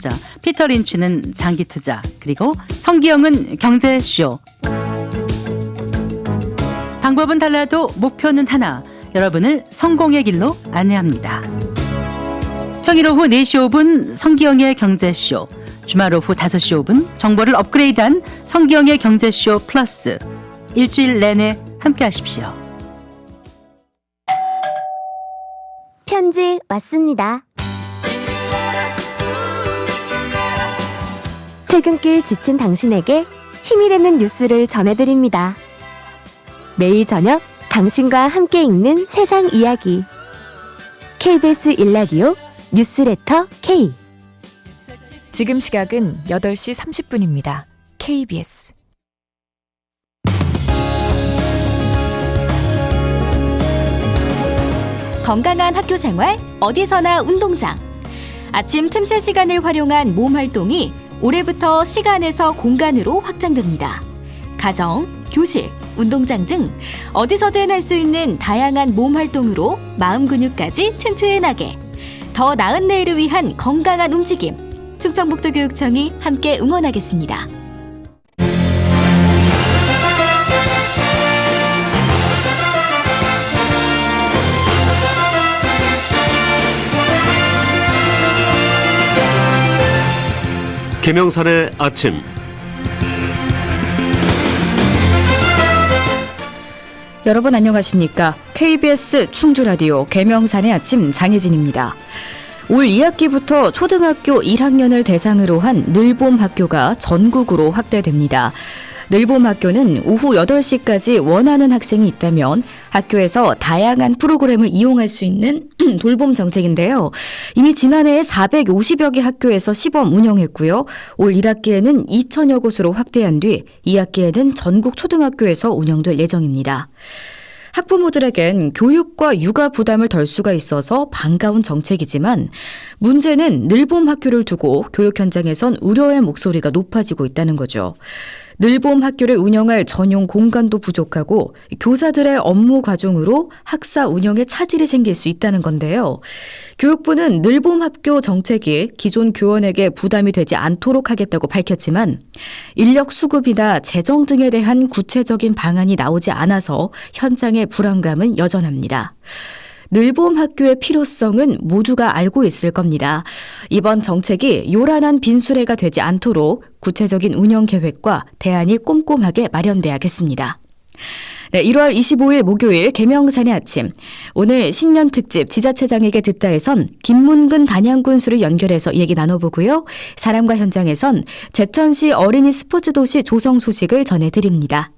투자, 피터 린치는 장기 투자, 그리고 성기영은 경제쇼. 방법은 달라도 목표는 하나. 여러분을 성공의 길로 안내합니다. 평일 오후 4시 5분 성기영의 경제쇼. 주말 오후 5시 5분 정보를 업그레이드한 성기영의 경제쇼 플러스. 일주일 내내 함께 하십시오. 편지 왔습니다. 퇴근길 지친 당신에게 힘이 되는 뉴스를 전해드립니다. 매일 저녁 당신과 함께 읽는 세상 이야기. KBS 일라디오 뉴스레터 K. 지금 시각은 8시 30분입니다. KBS. 건강한 학교 생활 어디서나 운동장 아침 틈새 시간을 활용한 몸 활동이 올해부터 시간에서 공간으로 확장됩니다. 가정, 교실, 운동장 등 어디서든 할 수 있는 다양한 몸 활동으로 마음 근육까지 튼튼하게 더 나은 내일을 위한 건강한 움직임 충청북도 교육청이 함께 응원하겠습니다. 김영선의 아침 여러분 안녕하십니까? KBS 충주 라디오 개명산의 아침 장혜진입니다. 올 2학기부터 초등학교 1학년을 대상으로 한 늘봄 학교가 전국으로 확대됩니다. 늘봄 학교는 오후 8시까지 원하는 학생이 있다면 학교에서 다양한 프로그램을 이용할 수 있는 돌봄 정책인데요. 이미 지난해 450여 개 학교에서 시범 운영했고요. 올 1학기에는 2천여 곳으로 확대한 뒤 2학기에는 전국 초등학교에서 운영될 예정입니다. 학부모들에겐 교육과 육아 부담을 덜 수가 있어서 반가운 정책이지만 문제는 늘봄 학교를 두고 교육 현장에선 우려의 목소리가 높아지고 있다는 거죠. 늘봄 학교를 운영할 전용 공간도 부족하고 교사들의 업무 과중으로 학사 운영에 차질이 생길 수 있다는 건데요. 교육부는 늘봄 학교 정책이 기존 교원에게 부담이 되지 않도록 하겠다고 밝혔지만 인력 수급이나 재정 등에 대한 구체적인 방안이 나오지 않아서 현장의 불안감은 여전합니다. 늘봄 학교의 필요성은 모두가 알고 있을 겁니다. 이번 정책이 요란한 빈수레가 되지 않도록 구체적인 운영 계획과 대안이 꼼꼼하게 마련돼야겠습니다. 네, 1월 25일 목요일 개명산의 아침. 오늘 신년 특집 지자체장에게 듣다에선 김문근 단양군수를 연결해서 얘기 나눠보고요. 사람과 현장에선 제천시 어린이 스포츠 도시 조성 소식을 전해드립니다.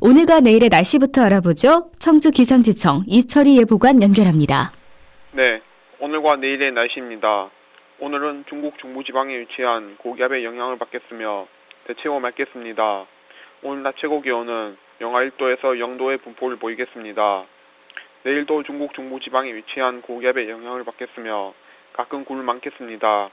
오늘과 내일의 날씨부터 알아보죠. 청주 기상지청 이철희 예보관 연결합니다. 네, 오늘과 내일의 날씨입니다. 오늘은 중국 중부지방에 위치한 고기압의 영향을 받겠으며 대체로 맑겠습니다. 오늘 낮 최고 기온은 영하 1도에서 0도의 분포를 보이겠습니다. 내일도 중국 중부 지방에 위치한 고기압의 영향을 받겠으며 가끔 굴 많겠습니다.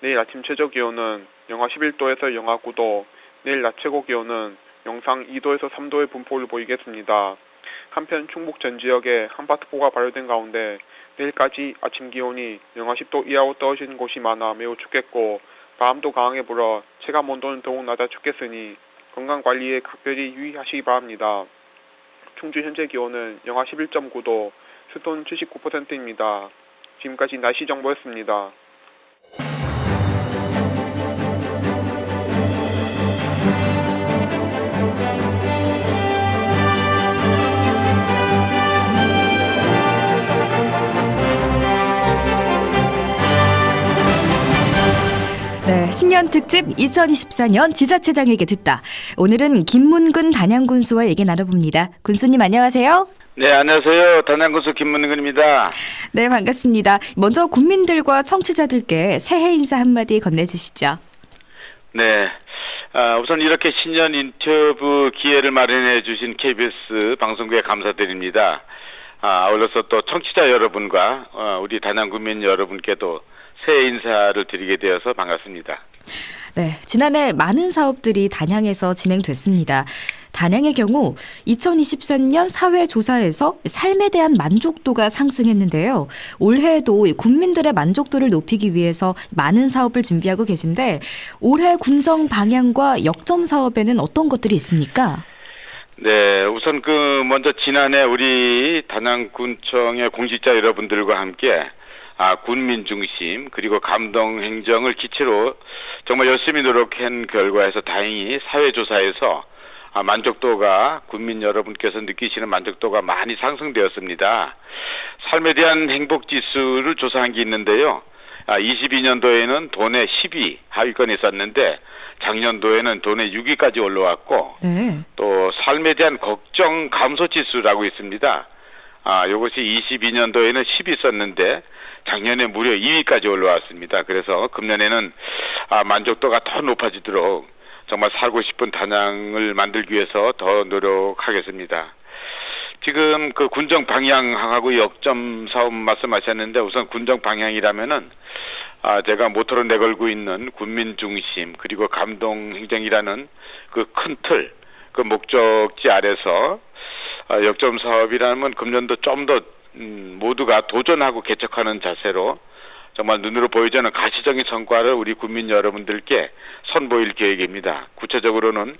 내일 아침 최저 기온은 영하 11도에서 영하 9도, 내일 낮 최고 기온은 영상 2도에서 3도의 분포를 보이겠습니다. 한편 충북 전 지역에 한파특보가 발효된 가운데 내일까지 아침 기온이 영하 10도 이하로 떨어지는 곳이 많아 매우 춥겠고 바람도 강하게 불어 체감 온도는 더욱 낮아 춥겠으니 건강 관리에 각별히 유의하시기 바랍니다. 충주 현재 기온은 영하 11.9도, 습도는 79%입니다. 지금까지 날씨 정보였습니다. 신년 특집 2024년 지자체장에게 듣다. 오늘은 김문근 단양군수와 얘기 나눠봅니다. 군수님 안녕하세요. 네, 안녕하세요. 단양군수 김문근입니다. 네, 반갑습니다. 먼저 국민들과 청취자들께 새해 인사 한마디 건네주시죠. 네. 아, 우선 이렇게 신년 인터뷰 기회를 마련해 주신 KBS 방송국에 감사드립니다. 아, 아울러서 또 청취자 여러분과 어, 우리 단양군민 여러분께도 새해 인사를 드리게 되어서 반갑습니다. 네, 지난해 많은 사업들이 단양에서 진행됐습니다. 단양의 경우 2023년 사회조사에서 삶에 대한 만족도가 상승했는데요. 올해에도 이 국민들의 만족도를 높이기 위해서 많은 사업을 준비하고 계신데 올해 군정 방향과 역점 사업에는 어떤 것들이 있습니까? 네, 우선 그 먼저 지난해 우리 단양군청의 공직자 여러분들과 함께 아, 군민 중심 그리고 감동 행정을 기체로 정말 열심히 노력한 결과에서 다행히 사회조사에서 아, 만족도가 군민 여러분께서 느끼시는 만족도가 많이 상승되었습니다. 삶에 대한 행복 지수를 조사한 게 있는데요. 아, 22년도에는 돈의 10위 하위권에 있었는데 작년도에는 돈의 6위까지 올라왔고 네. 또 삶에 대한 걱정 감소 지수라고 있습니다. 아, 이것이 22년도에는 10이 있었는데 작년에 무려 2위까지 올라왔습니다. 그래서 금년에는 아, 만족도가 더 높아지도록 정말 살고 싶은 단양을 만들기 위해서 더 노력하겠습니다. 지금 그 군정 방향하고 역점 사업 말씀하셨는데 우선 군정 방향이라면은 아 제가 모토로 내걸고 있는 군민 중심 그리고 감동 행정이라는 그 큰 틀 그 목적지 아래서 아, 역점 사업이라면 금년도 좀 더 음, 모두가 도전하고 개척하는 자세로 정말 눈으로 보이지 않는 가시적인 성과를 우리 국민 여러분들께 선보일 계획입니다. 구체적으로는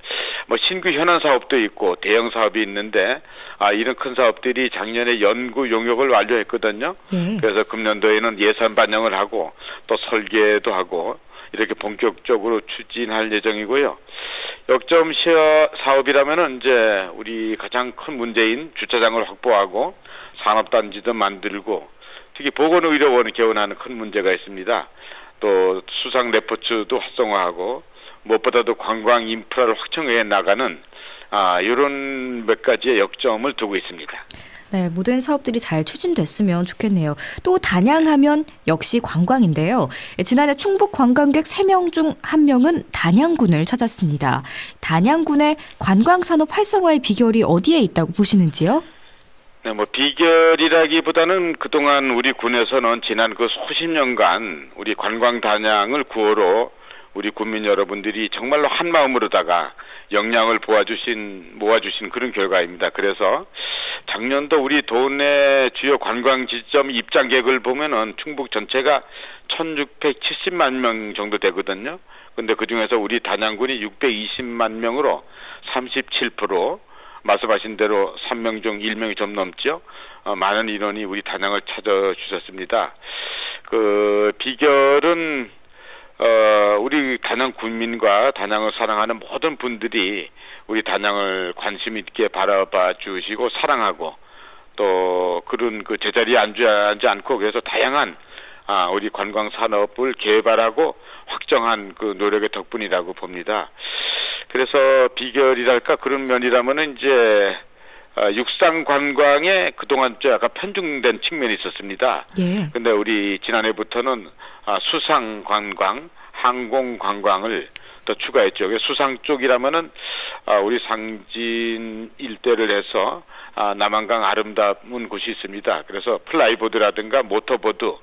뭐 신규 현안 사업도 있고 대형 사업이 있는데 아 이런 큰 사업들이 작년에 연구 용역을 완료했거든요. 예. 그래서 금년도에는 예산 반영을 하고 또 설계도 하고 이렇게 본격적으로 추진할 예정이고요. 역점 시어 사업이라면은 이제 우리 가장 큰 문제인 주차장을 확보하고 산업단지도 만들고 특히 보건의료원을 개원하는 큰 문제가 있습니다. 또 수상 레포츠도 활성화하고 무엇보다도 관광 인프라를 확충해 나가는 아 이런 몇 가지의 역점을 두고 있습니다. 네, 모든 사업들이 잘 추진됐으면 좋겠네요. 또 단양하면 역시 관광인데요. 예, 지난해 충북 관광객 3명 중 1명은 단양군을 찾았습니다. 단양군의 관광 산업 활성화의 비결이 어디에 있다고 보시는지요? 네, 뭐 비결이라기보다는 그동안 우리 군에서는 지난 그 수십 년간 우리 관광 단양을 구호로 우리 국민 여러분들이 정말로 한 마음으로다가 역량을 모아주신 모아주신 그런 결과입니다. 그래서 작년도 우리 도내 주요 관광 지점 입장객을 보면은 충북 전체가 1,670만 명 정도 되거든요. 근데 그 중에서 우리 단양군이 620만 명으로 37% 말씀하신 대로 3명 중 1명이 좀 넘죠. 어, 많은 인원이 우리 단양을 찾아주셨습니다. 그 비결은 어, 우리 단양 군민과 단양을 사랑하는 모든 분들이 우리 단양을 관심 있게 바라봐 주시고 사랑하고 또 그런 그 제자리에 앉지 않고 그래서 다양한 아, 우리 관광 산업을 개발하고 확정한 그 노력의 덕분이라고 봅니다. 그래서 비결이랄까 그런 면이라면은 이제 아, 육상 관광에 그동안 좀 약간 편중된 측면이 있었습니다. 예. 근데 우리 지난해부터는 아, 수상 관광, 항공 관광을 더 추가했죠. 수상 쪽이라면은 아, 우리 상진 일대를 해서 아, 남한강 아름다운 곳이 있습니다. 그래서 플라이보드라든가 모터보드,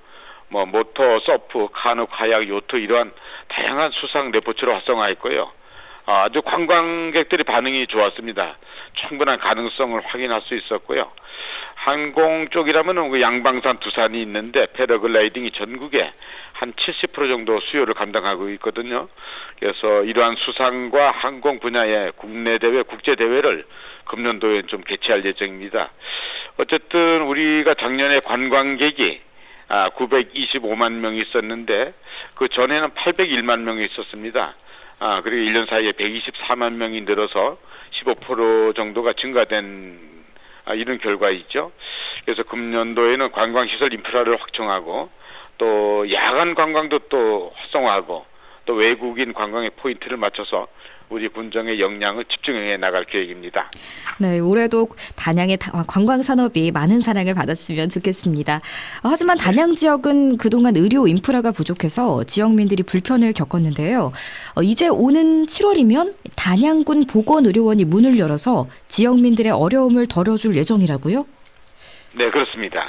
뭐 모터, 서프, 카누, 카약, 요트 이러한 다양한 수상 레포츠를 활성화했고요. 아, 아주 관광객들의 반응이 좋았습니다. 충분한 가능성을 확인할 수 있었고요. 항공 쪽이라면 그 양방산 두산이 있는데 패러글라이딩이 전국에 한 70% 정도 수요를 감당하고 있거든요. 그래서 이러한 수상과 항공 분야의 국내 대회, 국제 대회를 금년도에 좀 개최할 예정입니다. 어쨌든 우리가 작년에 관광객이 아, 925만 명이 있었는데 그 전에는 801만 명이 있었습니다. 아, 그리고 1년 사이에 124만 명이 늘어서 15% 정도가 증가된 아, 이런 결과 있죠. 그래서 금년도에는 관광시설 인프라를 확충하고 또 야간 관광도 또 활성화하고 또 외국인 관광의 포인트를 맞춰서 우리 군정의 역량을 집중해 나갈 계획입니다. 네, 올해도 단양의 다- 관광 산업이 많은 사랑을 받았으면 좋겠습니다. 어, 하지만 단양 지역은 그동안 의료 인프라가 부족해서 지역민들이 불편을 겪었는데요. 어, 이제 오는 7월이면 단양군 보건의료원이 문을 열어서 지역민들의 어려움을 덜어줄 예정이라고요? 네, 그렇습니다.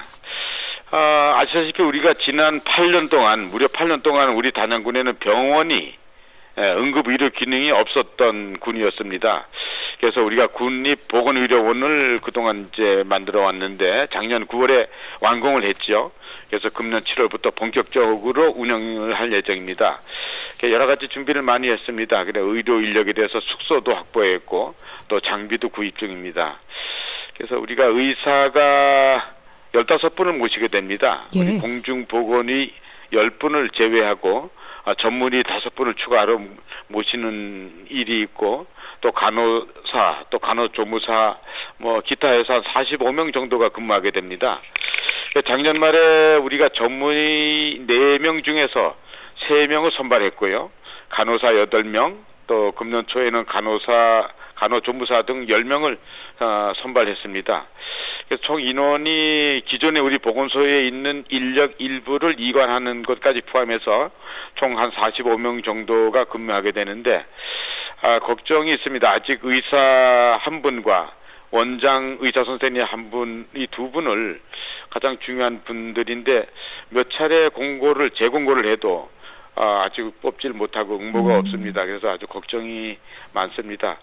아, 아시다시피 우리가 지난 8년 동안, 무려 8년 동안 우리 단양군에는 병원이 예, 응급 의료 기능이 없었던 군이었습니다. 그래서 우리가 국립보건의료원을 그동안 이제 만들어 왔는데 작년 9월에 완공을 했죠. 그래서 금년 7월부터 본격적으로 운영을 할 예정입니다. 여러 가지 준비를 많이 했습니다. 그래 의료 인력에 대해서 숙소도 확보했고 또 장비도 구입 중입니다. 그래서 우리가 의사가 15분을 모시게 됩니다. 예. 우리 공중보건의 10분을 제외하고 아, 전문의 5분을 추가로 모시는 일이 있고 또 간호사, 또 간호조무사, 뭐 기타 해서 한 45명 정도가 근무하게 됩니다. 그 작년 말에 우리가 전문의 4명 중에서 3명을 선발했고요. 간호사 8명, 또 금년 초에는 간호사, 간호조무사 등 10명을 어, 선발했습니다. 그래서 총 인원이 기존에 우리 보건소에 있는 인력 일부를 이관하는 것까지 포함해서 총 한 45명 정도가 근무하게 되는데 아, 걱정이 있습니다. 아직 의사 한 분과 원장 의사 선생님 한 분, 이 두 분을 가장 중요한 분들인데 몇 차례 공고를 재공고를 해도 아, 아직 뽑질 못하고 응모가 없습니다. 그래서 아주 걱정이 많습니다.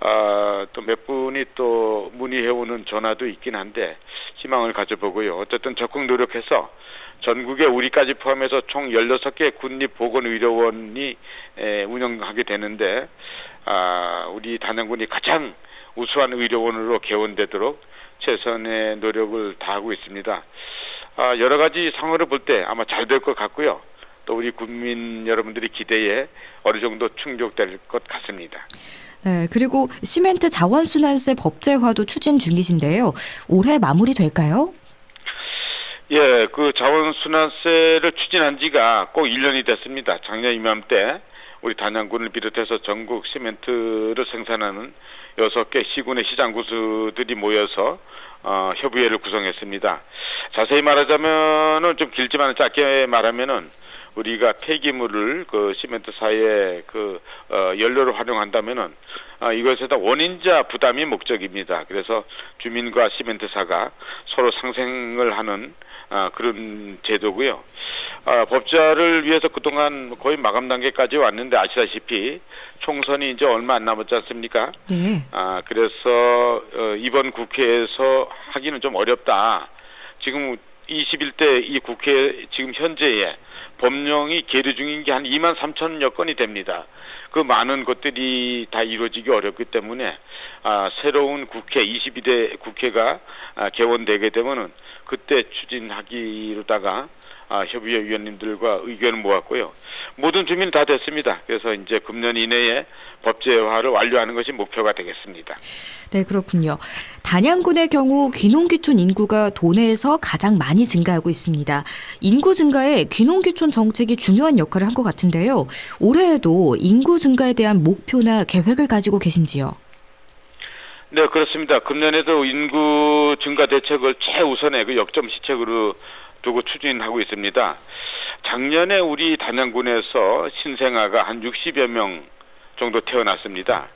아, 또 몇 분이 또 문의해오는 전화도 있긴 한데 희망을 가져보고요. 어쨌든 적극 노력해서 전국에 우리까지 포함해서 총 16개 국립보건의료원이 에, 운영하게 되는데 아, 우리 단양군이 가장 우수한 의료원으로 개원되도록 최선의 노력을 다하고 있습니다. 아, 여러 가지 상황을 볼 때 아마 잘 될 것 같고요. 또 우리 국민 여러분들이 기대에 어느 정도 충족될 것 같습니다. 네, 그리고 시멘트 자원순환세 법제화도 추진 중이신데요. 올해 마무리될까요? 예, 그 자원순환세를 추진한 지가 꼭 1년이 됐습니다. 작년 이맘때 우리 단양군을 비롯해서 전국 시멘트를 생산하는 여섯 개 시군의 시장 구수들이 모여서 어, 협의회를 구성했습니다. 자세히 말하자면은 좀 길지만 짧게 말하면은 우리가 폐기물을 그 시멘트 사에 그 어, 연료로 활용한다면은 아, 이것에다 원인자 부담이 목적입니다. 그래서 주민과 시멘트사가 서로 상생을 하는 아, 그런 제도고요. 아, 법제화를 위해서 그동안 거의 마감 단계까지 왔는데 아시다시피 총선이 이제 얼마 안 남았지 않습니까? 네. 아, 그래서 어, 이번 국회에서 하기는 좀 어렵다. 지금 21대 이 국회 지금 현재에 법령이 계류 중인 게 한 2만 3천여 건이 됩니다. 그 많은 것들이 다 이루어지기 어렵기 때문에 아, 새로운 국회 22대 국회가 아, 개원되게 되면은 그때 추진하기로다가 아, 협의회 위원님들과 의견을 모았고요. 모든 주민 다 됐습니다. 그래서 이제 금년 이내에 법제화를 완료하는 것이 목표가 되겠습니다. 네, 그렇군요. 단양군의 경우 귀농귀촌 인구가 도내에서 가장 많이 증가하고 있습니다. 인구 증가에 귀농귀촌 정책이 중요한 역할을 한 것 같은데요. 올해에도 인구 증가에 대한 목표나 계획을 가지고 계신지요? 네, 그렇습니다. 금년에도 인구 증가 대책을 최우선의 그 역점 시책으로 두고 추진하고 있습니다. 작년에 우리 단양군에서 신생아가 한 60여 명 정도 태어났습니다.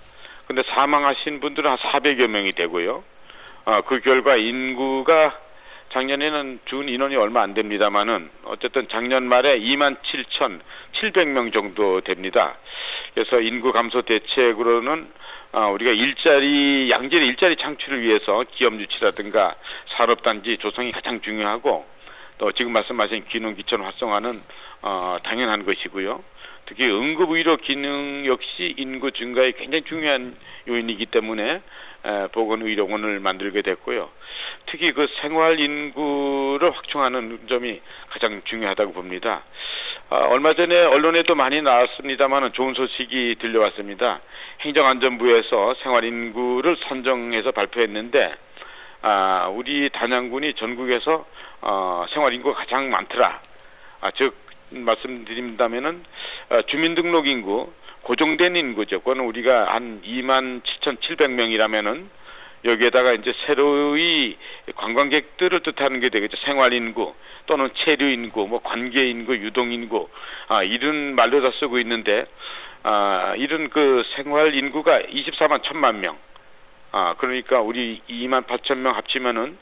근데 사망하신 분들은 한 400여 명이 되고요. 어, 그 결과 인구가 작년에는 준 인원이 얼마 안 됩니다만은 어쨌든 작년 말에 2만 7,700명 정도 됩니다. 그래서 인구 감소 대책으로는 아, 우리가 일자리 양질의 일자리 창출을 위해서 기업 유치라든가 산업단지 조성이 가장 중요하고 또 지금 말씀하신 기능 기천 활성화는 어, 당연한 것이고요. 특히 응급의료 기능 역시 인구 증가에 굉장히 중요한 요인이기 때문에 에, 보건의료원을 만들게 됐고요. 특히 그 생활 인구를 확충하는 점이 가장 중요하다고 봅니다. 아, 얼마 전에 언론에도 많이 나왔습니다만 좋은 소식이 들려왔습니다. 행정안전부에서 생활 인구를 선정해서 발표했는데 아, 우리 단양군이 전국에서 어, 생활 인구가 가장 많더라. 아, 즉 말씀드린다면은 어, 주민등록 인구 고정된 인구죠. 그거는 우리가 한 2만 7,700명이라면은 여기에다가 이제 새로이 관광객들을 뜻하는 게 되겠죠. 생활 인구 또는 체류 인구, 뭐 관계 인구, 유동 인구 아, 이런 말로 다 쓰고 있는데 아, 이런 그 생활 인구가 24만 1천만 명. 아, 그러니까 우리 2만 8천 명 합치면은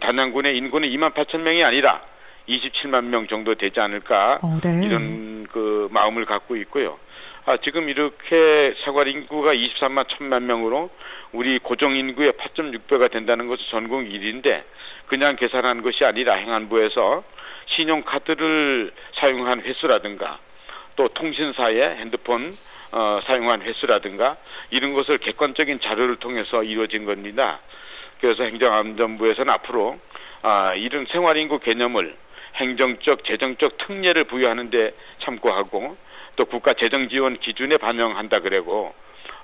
단양군의 인구는 2만 8천 명이 아니라 27만 명 정도 되지 않을까 어, 네. 이런 그 마음을 갖고 있고요. 아, 지금 이렇게 생활 인구가 23만 1천만 명으로 우리 고정 인구의 8.6배가 된다는 것은 전국 1위인데 그냥 계산한 것이 아니라 행안부에서 신용카드를 사용한 횟수라든가 또 통신사의 핸드폰 어, 사용한 횟수라든가 이런 것을 객관적인 자료를 통해서 이루어진 겁니다. 그래서 행정안전부에서는 앞으로 아, 이런 생활인구 개념을 행정적, 재정적 특례를 부여하는 데 참고하고 또 국가 재정 지원 기준에 반영한다 그래고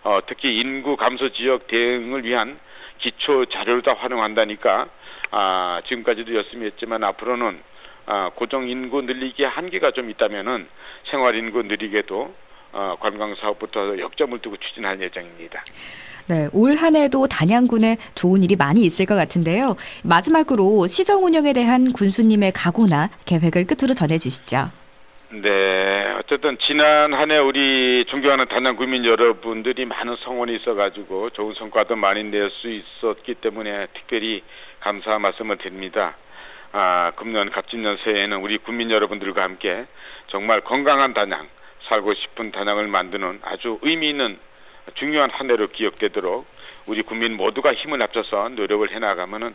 어, 특히 인구 감소 지역 대응을 위한 기초 자료를 다 활용한다니까 아, 지금까지도 열심히 했지만 앞으로는 아, 고정 인구 늘리기에 한계가 좀 있다면은 생활 인구 늘리게도 어, 관광 사업부터 역점을 두고 추진할 예정입니다. 네, 올 한 해도 단양군에 좋은 일이 많이 있을 것 같은데요. 마지막으로 시정 운영에 대한 군수님의 각오나 계획을 끝으로 전해주시죠. 네, 어쨌든 지난 한 해 우리 존경하는 단양 구민 여러분들이 많은 성원이 있어가지고 좋은 성과도 많이 낼 수 있었기 때문에 특별히 감사 말씀을 드립니다. 아, 금년 갑진년 새해에는 우리 국민 여러분들과 함께 정말 건강한 단양, 살고 싶은 단양을 만드는 아주 의미 있는 중요한 한 해로 기억되도록 우리 국민 모두가 힘을 합쳐서 노력을 해나가면은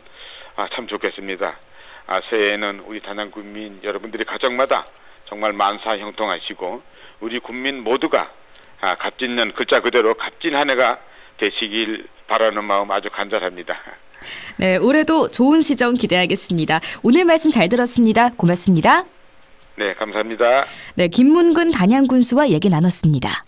아, 참 좋겠습니다. 아, 새해에는 우리 단양 국민 여러분들이 가정마다 정말 만사 형통하시고 우리 국민 모두가 아, 갑진년 글자 그대로 갑진 한 해가 되시길 바라는 마음 아주 간절합니다. 네, 올해도 좋은 시정 기대하겠습니다. 오늘 말씀 잘 들었습니다. 고맙습니다. 네, 감사합니다. 네, 김문근 단양군수와 얘기 나눴습니다.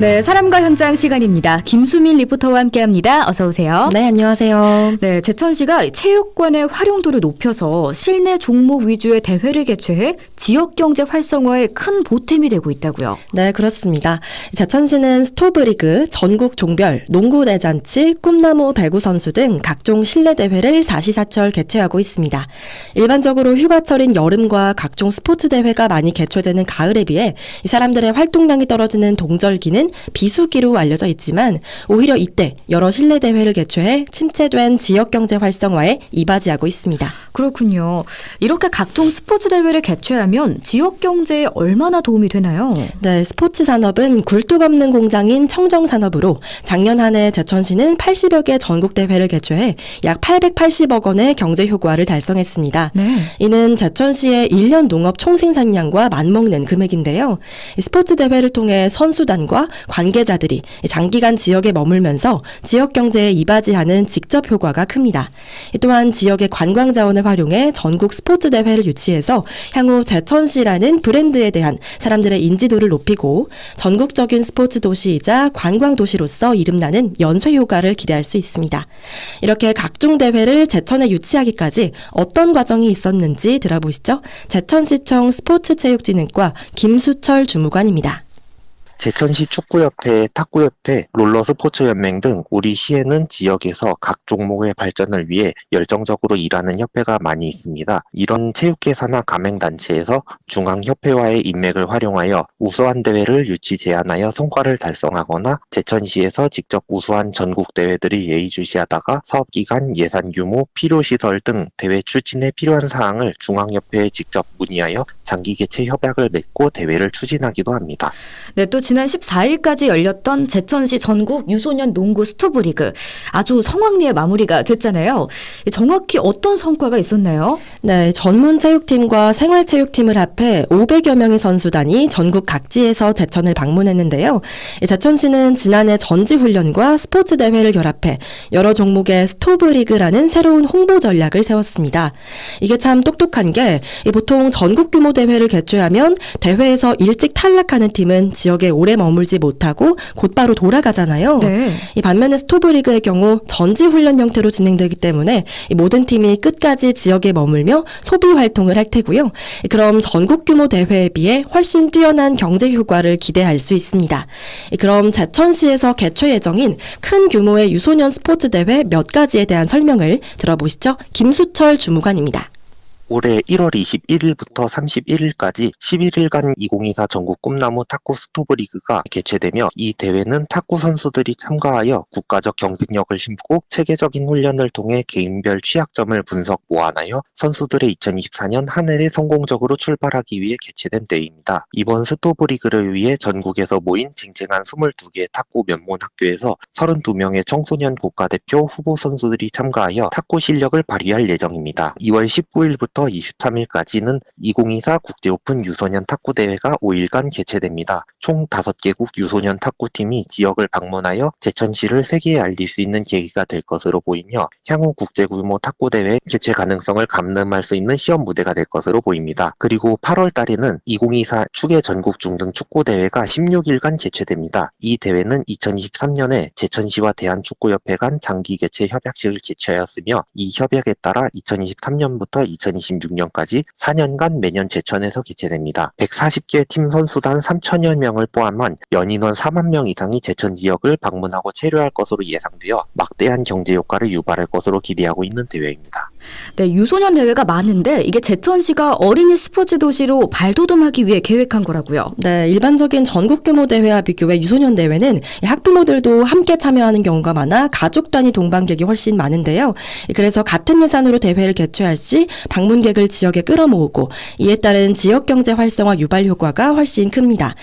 네, 사람과 현장 시간입니다. 김수민 리포터와 함께합니다. 어서 오세요. 네, 안녕하세요. 네, 제천시가 체육관의 활용도를 높여서 실내 종목 위주의 대회를 개최해 지역 경제 활성화에 큰 보탬이 되고 있다고요. 네, 그렇습니다. 제천시는 스토브리그, 전국 종별, 농구 대잔치, 꿈나무 배구 선수 등 각종 실내 대회를 사시사철 개최하고 있습니다. 일반적으로 휴가철인 여름과 각종 스포츠 대회가 많이 개최되는 가을에 비해 이 사람들의 활동량이 떨어지는 동절기는 비수기로 알려져 있지만 오히려 이때 여러 실내 대회를 개최해 침체된 지역 경제 활성화에 이바지하고 있습니다. 그렇군요. 이렇게 각종 스포츠 대회를 개최하면 지역 경제에 얼마나 도움이 되나요? 네, 스포츠 산업은 굴뚝 없는 공장인 청정 산업으로 작년 한 해 제천시는 80여 개 전국 대회를 개최해 약 880억 원의 경제 효과를 달성했습니다. 네. 이는 제천시의 1년 농업 총생산량과 맞먹는 금액인데요. 이 스포츠 대회를 통해 선수단과 관계자들이 장기간 지역에 머물면서 지역 경제에 이바지하는 직접 효과가 큽니다. 또한 지역의 관광 자원을 활용해 전국 스포츠 대회를 유치해서 향후 제천시라는 브랜드에 대한 사람들의 인지도를 높이고 전국적인 스포츠 도시이자 관광 도시로서 이름나는 연쇄 효과를 기대할 수 있습니다. 이렇게 각종 대회를 제천에 유치하기까지 어떤 과정이 있었는지 들어보시죠. 제천시청 스포츠체육진흥과 김수철 주무관입니다. 제천시 축구협회, 탁구협회, 롤러스포츠연맹 등 우리 시에는 지역에서 각 종목의 발전을 위해 열정적으로 일하는 협회가 많이 있습니다. 이런 체육회사나 가맹단체에서 중앙협회와의 인맥을 활용하여 우수한 대회를 유치 제안하여 성과를 달성하거나 제천시에서 직접 우수한 전국 대회들이 예의주시하다가 사업기간, 예산 규모, 필요시설 등 대회 추진에 필요한 사항을 중앙협회에 직접 문의하여 장기 개최 협약을 맺고 대회를 추진하기도 합니다. 네, 또 지난 14일까지 열렸던 제천시 전국 유소년 농구 스토브리그 아주 성황리에 마무리가 됐잖아요. 정확히 어떤 성과가 있었나요? 네, 전문 체육팀과 생활 체육팀을 합해 500여 명의 선수단이 전국 각지에서 제천을 방문했는데요. 이 제천시는 지난해 전지 훈련과 스포츠 대회를 결합해 여러 종목의 스토브리그라는 새로운 홍보 전략을 세웠습니다. 이게 참 똑똑한 게이 보통 전국 규모 대회를 개최하면 대회에서 일찍 탈락하는 팀은 지역에 오래 머물지 못하고 곧바로 돌아가잖아요. 네. 이 반면에 스토브리그의 경우 전지 훈련 형태로 진행되기 때문에 이 모든 팀이 끝까지 지역에 머물며 소비 활동을 할 테고요. 그럼 전국 규모 대회에 비해 훨씬 뛰어난 경제 효과를 기대할 수 있습니다. 이 그럼 제천시에서 개최 예정인 큰 규모의 유소년 스포츠 대회 몇 가지에 대한 설명을 들어보시죠. 김수철 주무관입니다. 올해 1월 21일부터 31일까지 11일간 2024 전국 꿈나무 탁구 스토브 리그가 개최되며 이 대회는 탁구 선수들이 참가하여 국가적 경쟁력을 심고 체계적인 훈련을 통해 개인별 취약점을 분석 보완하여 선수들의 2024년 한 해를 성공적으로 출발하기 위해 개최된 대회입니다. 이번 스토브 리그를 위해 전국에서 모인 쟁쟁한 22개의 탁구 면문 학교에서 32명의 청소년 국가대표 후보 선수들이 참가하여 탁구 실력을 발휘할 예정입니다. 2월 19일부터 23일까지는 2024 국제오픈 유소년 탁구 대회가 5일간 개최됩니다. 총 5개국 유소년 탁구팀이 지역을 방문하여 제천시를 세계에 알릴 수 있는 계기가 될 것으로 보이며 향후 국제규모 탁구 대회 개최 가능성을 감늠할 수 있는 시험 무대가 될 것으로 보입니다. 그리고 8월 달에는 2024 축의 전국 중등 축구 대회가 16일간 개최됩니다. 이 대회는 2023년에 제천시와 대한축구협회 간 장기 개최 협약식을 개최하였으며 이 협약에 따라 2023년부터 2026년까지 4년간 매년 제천에서 개최됩니다. 140개 팀 선수단 3천여 명을 포함한 연인원 4만 명 이상이 제천 지역을 방문하고 체류할 것으로 예상되어 막대한 경제 효과를 유발할 것으로 기대하고 있는 대회입니다. 네, 유소년 대회가 많은데 이게 제천시가 어린이 스포츠 도시로 발돋움하기 위해 계획한 거라고요. 네, 일반적인 전국 규모 대회와 비교해 유소년 대회는 학부모들도 함께 참여하는 경우가 많아 가족 단위 동반객이 훨씬 많은데요. 그래서 같은 예산으로 대회를 개최할 시 방문객을 지역에 끌어모으고 이에 따른 지역 경제 활성화 유발 효과가 훨씬 큽니다.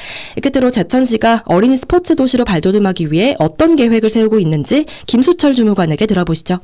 끝으로 제천시가 어린이 스포츠 도시로 발돋움하기 위해 어떤 계획을 세우고 있는지 김수철 주무관에게 들어보시죠.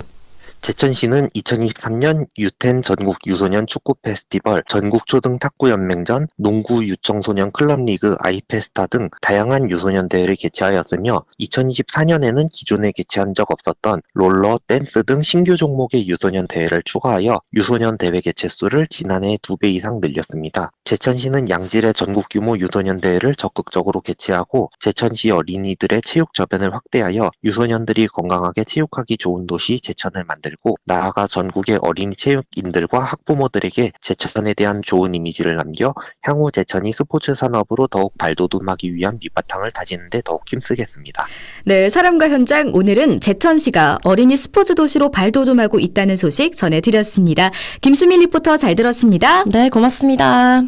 제천시는 2023년 유텐 전국 유소년 축구 페스티벌, 전국 초등 탁구 연맹전, 농구 유청소년 클럽 리그 아이페스타 등 다양한 유소년 대회를 개최하였으며 2024년에는 기존에 개최한 적 없었던 롤러, 댄스 등 신규 종목의 유소년 대회를 추가하여 유소년 대회 개최 수를 지난해 2배 이상 늘렸습니다. 제천시는 양질의 전국 규모 유소년 대회를 적극적으로 개최하고 제천시 어린이들의 체육 저변을 확대하여 유소년들이 건강하게 체육하기 좋은 도시 제천을 만들 고 나아가 전국의 어린이 체육인들과 학부모들에게 제천에 대한 좋은 이미지를 남겨 향후 제천이 스포츠 산업으로 더욱 발돋움하기 위한 밑바탕을 다지는 데 더욱 힘쓰겠습니다. 네, 사람과 현장 오늘은 제천시가 어린이 스포츠 도시로 발돋움하고 있다는 소식 전해드렸습니다. 김수민 리포터 잘 들었습니다. 네, 고맙습니다.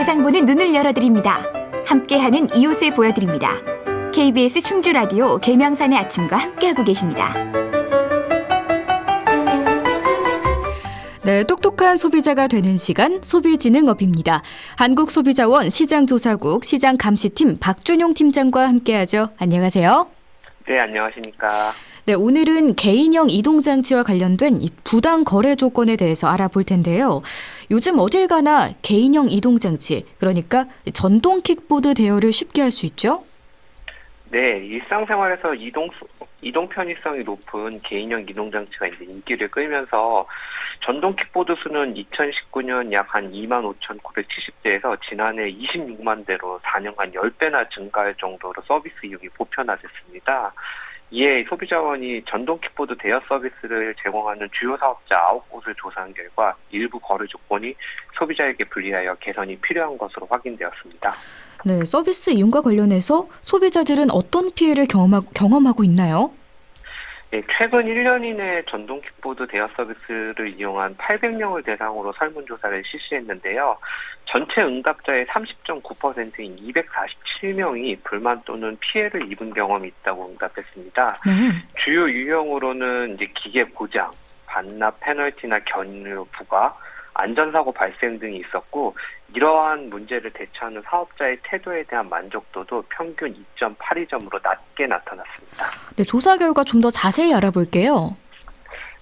세상 보는 눈을 열어드립니다. 함께하는 이웃을 보여드립니다. KBS 충주 라디오 계명산의 아침과 함께하고 계십니다. 네, 똑똑한 소비자가 되는 시간 소비진흥업입니다. 한국소비자원 시장조사국 시장감시팀 박준용 팀장과 함께하죠. 안녕하세요. 네, 안녕하십니까. 네, 오늘은 개인형 이동장치와 관련된 이 부당 거래 조건에 대해서 알아볼 텐데요. 요즘 어딜 가나 개인형 이동장치, 그러니까 전동 킥보드 대여를 쉽게 할 수 있죠? 네, 일상생활에서 이동, 수- 이동 편의성이 높은 개인형 이동장치가 이제 인기를 끌면서 전동 킥보드 수는 2019년 약 한 25,970대에서 지난해 26만 대로 4년간 10배나 증가할 정도로 서비스 이용이 보편화됐습니다. 이에 소비자원이 전동 킥보드 대여 서비스를 제공하는 주요 사업자 9곳을 조사한 결과 일부 거래 조건이 소비자에게 불리하여 개선이 필요한 것으로 확인되었습니다. 네, 서비스 이용과 관련해서 소비자들은 어떤 피해를 경험하, 경험하고 있나요? 네, 최근 1년 이내 전동 킥보드 대여 서비스를 이용한 800명을 대상으로 설문조사를 실시했는데요. 전체 응답자의 30.9%인 247명이 불만 또는 피해를 입은 경험이 있다고 응답했습니다. 네. 주요 유형으로는 이제 기계 고장, 반납 페널티나 견료 부과, 안전사고 발생 등이 있었고 이러한 문제를 대처하는 사업자의 태도에 대한 만족도도 평균 2.82점으로 낮게 나타났습니다. 네, 조사 결과 좀 더 자세히 알아볼게요.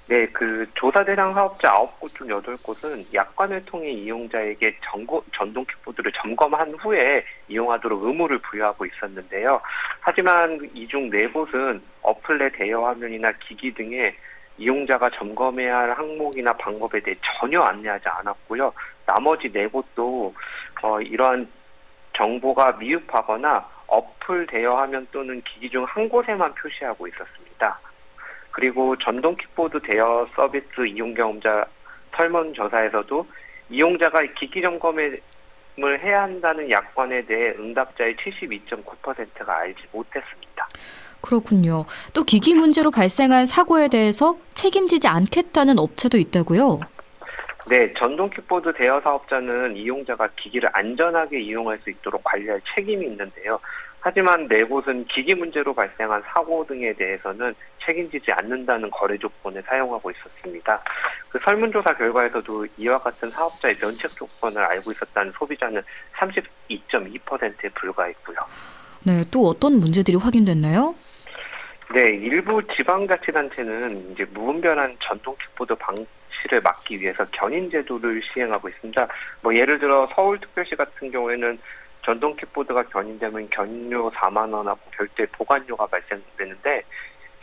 네, 그 조사 대상 사업자 9곳 중 8곳은 약관을 통해 이용자에게 전고, 전동 킥보드를 점검한 후에 이용하도록 의무를 부여하고 있었는데요. 하지만 이 중 4곳은 어플 내 대여 화면이나 기기 등에 이용자가 점검해야 할 항목이나 방법에 대해 전혀 안내하지 않았고요. 나머지 4곳도 어, 이러한 정보가 미흡하거나 어플 대여 화면 또는 기기 중 한 곳에만 표시하고 있었습니다. 그리고 전동 킥보드 대여 서비스 이용 경험자 설문조사에서도 이용자가 기기 점검에 을 해야 한다는 약관에 대해 응답자의 72.9%가 알지 못했습니다. 그렇군요. 또 기기 문제로 발생한 사고에 대해서 책임지지 않겠다는 업체도 있다고요? 네, 전동 킥보드 대여 사업자는 이용자가 기기를 안전하게 이용할 수 있도록 관리할 책임이 있는데요. 하지만 네 곳은 기기 문제로 발생한 사고 등에 대해서는 책임지지 않는다는 거래 조건을 사용하고 있었습니다. 그 설문조사 결과에서도 이와 같은 사업자의 면책 조건을 알고 있었다는 소비자는 32.2%에 불과했고요. 네, 또 어떤 문제들이 확인됐나요? 네, 일부 지방자치단체는 이제 무분별한 전동 킥보드 방치를 막기 위해서 견인 제도를 시행하고 있습니다. 뭐 예를 들어 서울특별시 같은 경우에는 전동 킥보드가 견인되면 견인료 4만 원하고 별도의 보관료가 발생되는데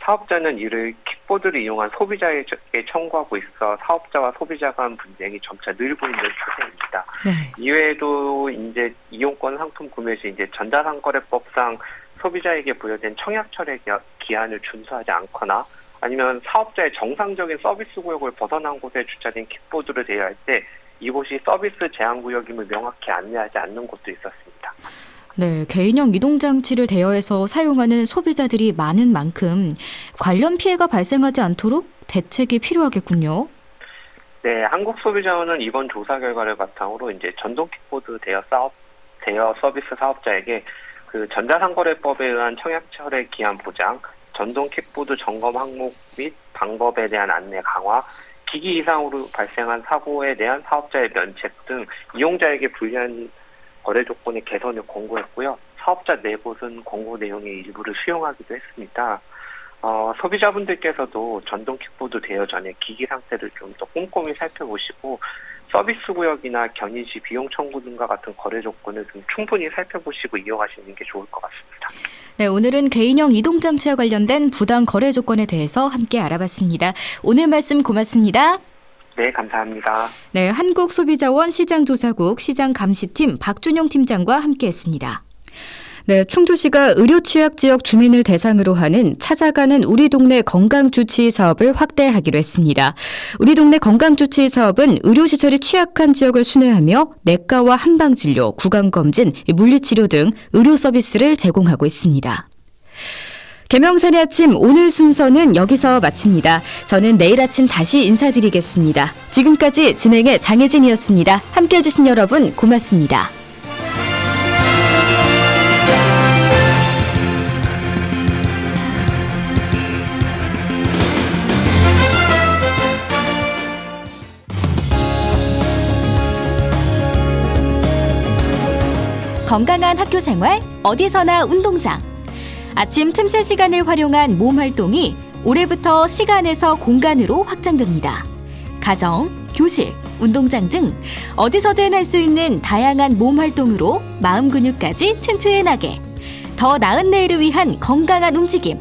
사업자는 이를 킥보드를 이용한 소비자에게 청구하고 있어 사업자와 소비자 간 분쟁이 점차 늘고 있는 추세입니다. 네. 이외에도 이제 이용권 상품 구매 시 이제 전자상거래법상 소비자에게 부여된 청약철의 기- 기한을 준수하지 않거나 아니면 사업자의 정상적인 서비스 구역을 벗어난 곳에 주차된 킥보드를 대여할 때 이곳이 서비스 제한 구역임을 명확히 안내하지 않는 곳도 있었습니다. 네, 개인형 이동 장치를 대여해서 사용하는 소비자들이 많은 만큼 관련 피해가 발생하지 않도록 대책이 필요하겠군요. 네, 한국소비자원은 이번 조사 결과를 바탕으로 이제 전동 킥보드 대여 사업 대여 서비스 사업자에게 그 전자상거래법에 의한 청약철의 기한 보장, 전동 킥보드 점검 항목 및 방법에 대한 안내 강화, 기기 이상으로 발생한 사고에 대한 사업자의 면책 등 이용자에게 불리한 거래 조건의 개선을 권고했고요. 사업자 네 곳은 권고 내용의 일부를 수용하기도 했습니다. 어, 소비자분들께서도 전동 킥보드 대여 전에 기기 상태를 좀 더 꼼꼼히 살펴보시고 서비스 구역이나 견인 시 비용 청구 등과 같은 거래 조건을 좀 충분히 살펴보시고 이용하시는 게 좋을 것 같습니다. 네, 오늘은 개인형 이동 장치와 관련된 부당 거래 조건에 대해서 함께 알아봤습니다. 오늘 말씀 고맙습니다. 네, 감사합니다. 네, 한국소비자원 시장조사국 시장감시팀 박준용 팀장과 함께했습니다. 네, 충주시가 의료 취약 지역 주민을 대상으로 하는 찾아가는 우리 동네 건강 주치의 사업을 확대하기로 했습니다. 우리 동네 건강 주치의 사업은 의료 시설이 취약한 지역을 순회하며 내과와 한방 진료, 구강 검진, 물리 치료 등 의료 서비스를 제공하고 있습니다. 개명산의 아침 오늘 순서는 여기서 마칩니다. 저는 내일 아침 다시 인사드리겠습니다. 지금까지 진행의 장혜진이었습니다. 함께 해주신 여러분 고맙습니다. 건강한 학교 생활 어디서나 운동장. 아침 틈새 시간을 활용한 몸 활동이 올해부터 시간에서 공간으로 확장됩니다. 가정, 교실, 운동장 등 어디서든 할 수 있는 다양한 몸 활동으로 마음 근육까지 튼튼하게 더 나은 내일을 위한 건강한 움직임